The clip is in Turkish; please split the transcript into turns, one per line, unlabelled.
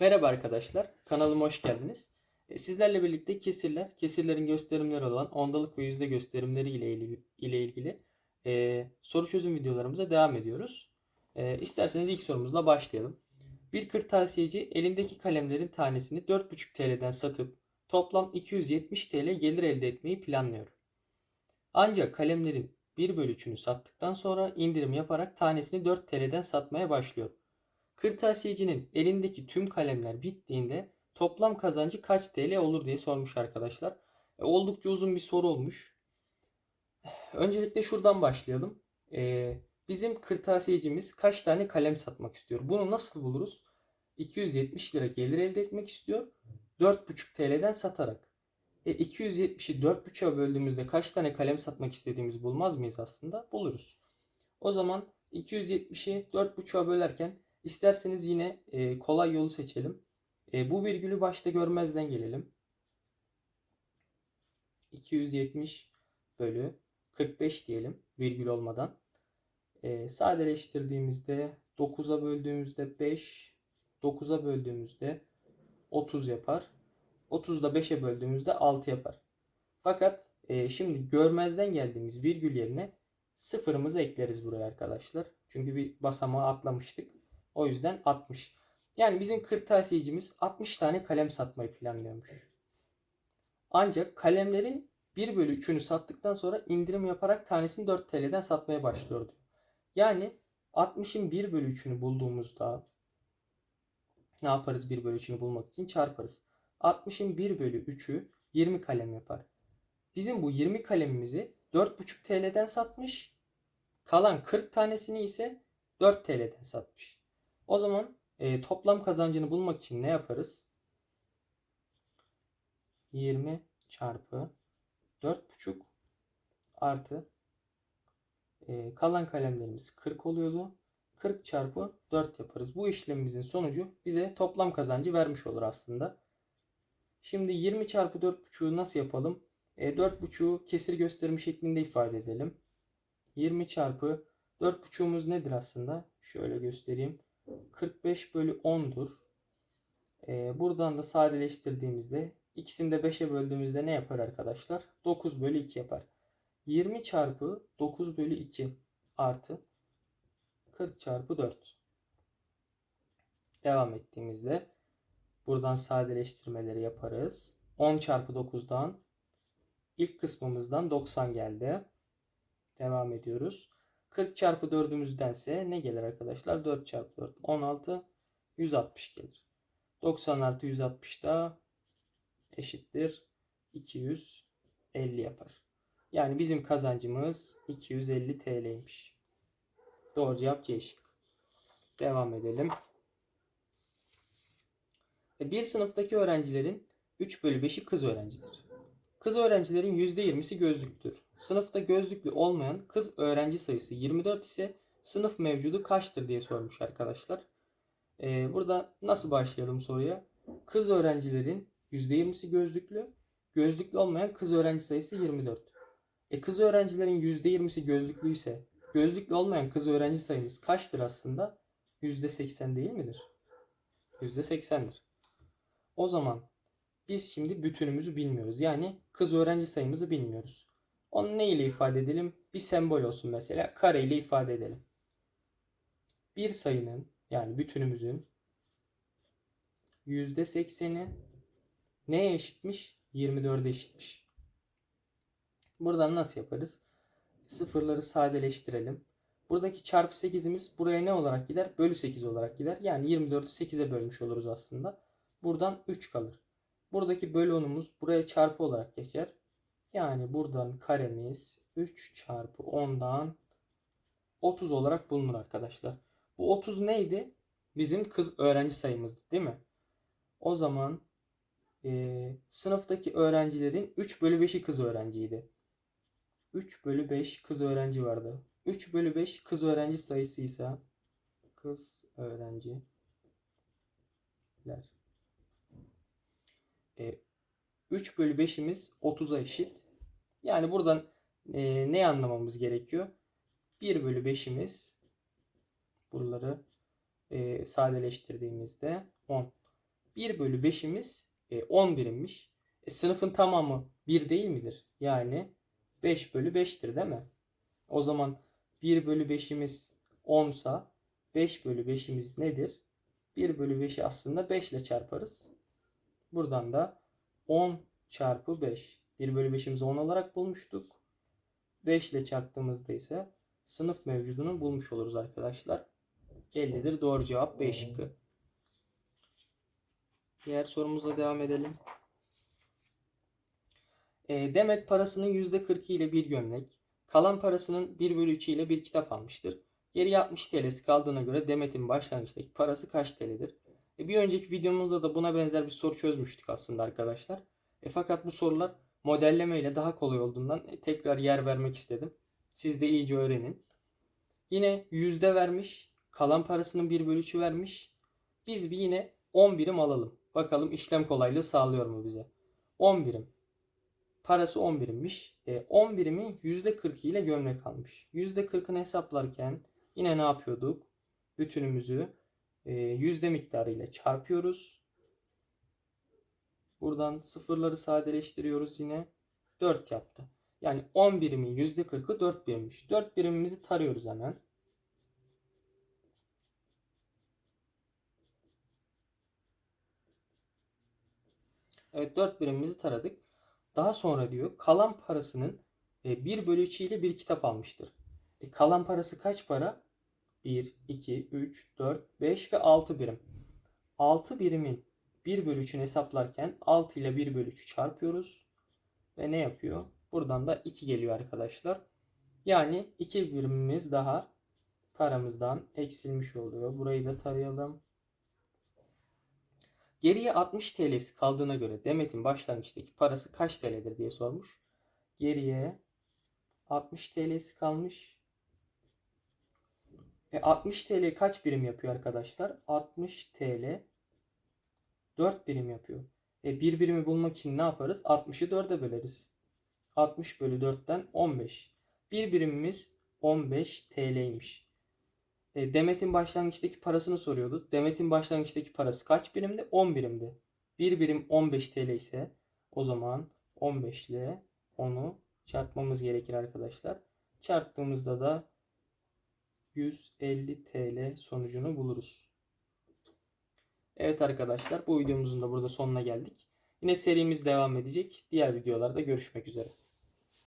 Merhaba arkadaşlar, kanalıma hoş geldiniz. E, Sizlerle birlikte kesirler, kesirlerin gösterimleri olan ondalık ve yüzde gösterimleri ile ilgili, ile ilgili e, soru çözüm videolarımıza devam ediyoruz. E, isterseniz ilk sorumuzla başlayalım. Bir kırtasiyeci elindeki kalemlerin tanesini 4,5 TL'den satıp toplam 270 TL gelir elde etmeyi planlıyor. Ancak kalemlerin 1 bölü 3'ünü sattıktan sonra indirim yaparak tanesini 4 TL'den satmaya başlıyor. Kırtasiyecinin elindeki tüm kalemler bittiğinde toplam kazancı kaç TL olur diye sormuş arkadaşlar. E, oldukça uzun bir soru olmuş. Öncelikle şuradan başlayalım. E, bizim kırtasiyecimiz kaç tane kalem satmak istiyor? Bunu nasıl buluruz? 270 lira gelir elde etmek istiyor. 4,5 TL'den satarak. E, 270'i 4,5'a böldüğümüzde kaç tane kalem satmak istediğimizi bulmaz mıyız aslında? Buluruz. O zaman 270'i 4,5'a bölerken İsterseniz yine e, kolay yolu seçelim. E, bu virgülü başta görmezden gelelim. 270 bölü 45 diyelim virgül olmadan. E, sadeleştirdiğimizde 9'a böldüğümüzde 5, 9'a böldüğümüzde 30 yapar. 30 da 5'e böldüğümüzde 6 yapar. Fakat e, şimdi görmezden geldiğimiz virgül yerine sıfırımızı ekleriz buraya arkadaşlar. Çünkü bir basamağı atlamıştık. O yüzden 60. Yani bizim kırtasiyecimiz 60 tane kalem satmayı planlıyormuş. Ancak kalemlerin 1 bölü 3'ünü sattıktan sonra indirim yaparak tanesini 4 TL'den satmaya başlıyordu. Yani 60'ın 1 bölü 3'ünü bulduğumuzda ne yaparız 1 bölü 3'ünü bulmak için çarparız. 60'ın 1 bölü 3'ü 20 kalem yapar. Bizim bu 20 kalemimizi 4,5 TL'den satmış. Kalan 40 tanesini ise 4 TL'den satmış. O zaman e, toplam kazancını bulmak için ne yaparız? 20 çarpı 4,5 artı e, kalan kalemlerimiz 40 oluyordu. 40 çarpı 4 yaparız. Bu işlemimizin sonucu bize toplam kazancı vermiş olur aslında. Şimdi 20 çarpı 4,5'u nasıl yapalım? E, 4,5'u kesir gösterimi şeklinde ifade edelim. 20 çarpı 4,5'umuz nedir aslında? Şöyle göstereyim. 45 bölü 10'dur. Ee, buradan da sadeleştirdiğimizde ikisini de 5'e böldüğümüzde ne yapar arkadaşlar? 9 bölü 2 yapar. 20 çarpı 9 bölü 2 artı 40 çarpı 4. Devam ettiğimizde buradan sadeleştirmeleri yaparız. 10 çarpı 9'dan ilk kısmımızdan 90 geldi. Devam ediyoruz. 40 çarpı 4'ümüzdense ne gelir arkadaşlar? 4 çarpı 4 16 160 gelir. 90 artı 160 da eşittir 250 yapar. Yani bizim kazancımız 250 TL'ymiş. Doğru cevap C şık. Devam edelim. E, bir sınıftaki öğrencilerin 3 bölü 5'i kız öğrencidir. Kız öğrencilerin %20'si gözlüktür. Sınıfta gözlüklü olmayan kız öğrenci sayısı 24 ise sınıf mevcudu kaçtır diye sormuş arkadaşlar. Ee, burada nasıl başlayalım soruya? Kız öğrencilerin %20'si gözlüklü, gözlüklü olmayan kız öğrenci sayısı 24. E kız öğrencilerin %20'si gözlüklü ise gözlüklü olmayan kız öğrenci sayımız kaçtır aslında? %80 değil midir? %80'dir. O zaman biz şimdi bütünümüzü bilmiyoruz. Yani kız öğrenci sayımızı bilmiyoruz. Onu ne ile ifade edelim? Bir sembol olsun mesela. Kare ile ifade edelim. Bir sayının yani bütünümüzün %80'i neye eşitmiş? 24'e eşitmiş. Buradan nasıl yaparız? Sıfırları sadeleştirelim. Buradaki çarpı 8'imiz buraya ne olarak gider? Bölü 8 olarak gider. Yani 24'ü 8'e bölmüş oluruz aslında. Buradan 3 kalır. Buradaki bölü 10'umuz buraya çarpı olarak geçer. Yani buradan karemiz 3 çarpı 10'dan 30 olarak bulunur arkadaşlar. Bu 30 neydi? Bizim kız öğrenci sayımızdı değil mi? O zaman e, sınıftaki öğrencilerin 3 bölü 5'i kız öğrenciydi. 3 bölü 5 kız öğrenci vardı. 3 bölü 5 kız öğrenci sayısıysa kız öğrenciler. E, 3 bölü 5'imiz 30'a eşit. Yani buradan e, ne anlamamız gerekiyor? 1 bölü 5'imiz buraları e, sadeleştirdiğimizde 10. 1 bölü 5'imiz e, 10 birimmiş. E, sınıfın tamamı 1 değil midir? Yani 5 bölü 5'tir değil mi? O zaman 1 bölü 5'imiz 10 sa 5 bölü 5'imiz nedir? 1 bölü 5'i aslında 5 ile çarparız. Buradan da 10 çarpı 5. 1 bölü 5'imizi 10 olarak bulmuştuk. 5 ile çarptığımızda ise sınıf mevcudunu bulmuş oluruz arkadaşlar. 50'dir. Doğru cevap B şıkkı. Diğer sorumuzla devam edelim. E, Demet parasının %40 ile bir gömlek, kalan parasının 1 bölü 3 ile bir kitap almıştır. Geriye 60 TL'si kaldığına göre Demet'in başlangıçtaki parası kaç TL'dir? E, bir önceki videomuzda da buna benzer bir soru çözmüştük aslında arkadaşlar. E, fakat bu sorular modelleme ile daha kolay olduğundan e, tekrar yer vermek istedim. Siz de iyice öğrenin. Yine yüzde vermiş. Kalan parasının 1 bölü 3'ü vermiş. Biz bir yine 10 birim alalım. Bakalım işlem kolaylığı sağlıyor mu bize? 10 birim. Parası 10 birimmiş. E, 10 birimin %40 ile gömlek almış. %40'ını hesaplarken yine ne yapıyorduk? Bütünümüzü yüzde miktarı ile çarpıyoruz. Buradan sıfırları sadeleştiriyoruz yine. 4 yaptı. Yani 10 birimin %40'ı 4 birimmiş. 4 birimimizi tarıyoruz hemen. Evet 4 birimimizi taradık. Daha sonra diyor kalan parasının 1 bölü 3 ile bir kitap almıştır. E, kalan parası kaç para? 1, 2, 3, 4, 5 ve 6 birim. 6 birimin 1 bölü 3'ünü hesaplarken 6 ile 1 bölü 3'ü çarpıyoruz. Ve ne yapıyor? Buradan da 2 geliyor arkadaşlar. Yani 2 birimimiz daha paramızdan eksilmiş oluyor. Burayı da tarayalım. Geriye 60 TL'si kaldığına göre Demet'in başlangıçtaki parası kaç TL'dir diye sormuş. Geriye 60 TL'si kalmış. E 60 TL kaç birim yapıyor arkadaşlar? 60 TL 4 birim yapıyor. E 1 birimi bulmak için ne yaparız? 60'ı 4'e böleriz. 60 bölü 4'ten 15. Bir birimimiz 15 TL'ymiş. E, Demet'in başlangıçtaki parasını soruyordu. Demet'in başlangıçtaki parası kaç birimdi? 10 birimdi. Bir birim 15 TL ise o zaman 15 ile 10'u çarpmamız gerekir arkadaşlar. Çarptığımızda da 150 TL sonucunu buluruz. Evet arkadaşlar bu videomuzun da burada sonuna geldik. Yine serimiz devam edecek. Diğer videolarda görüşmek üzere.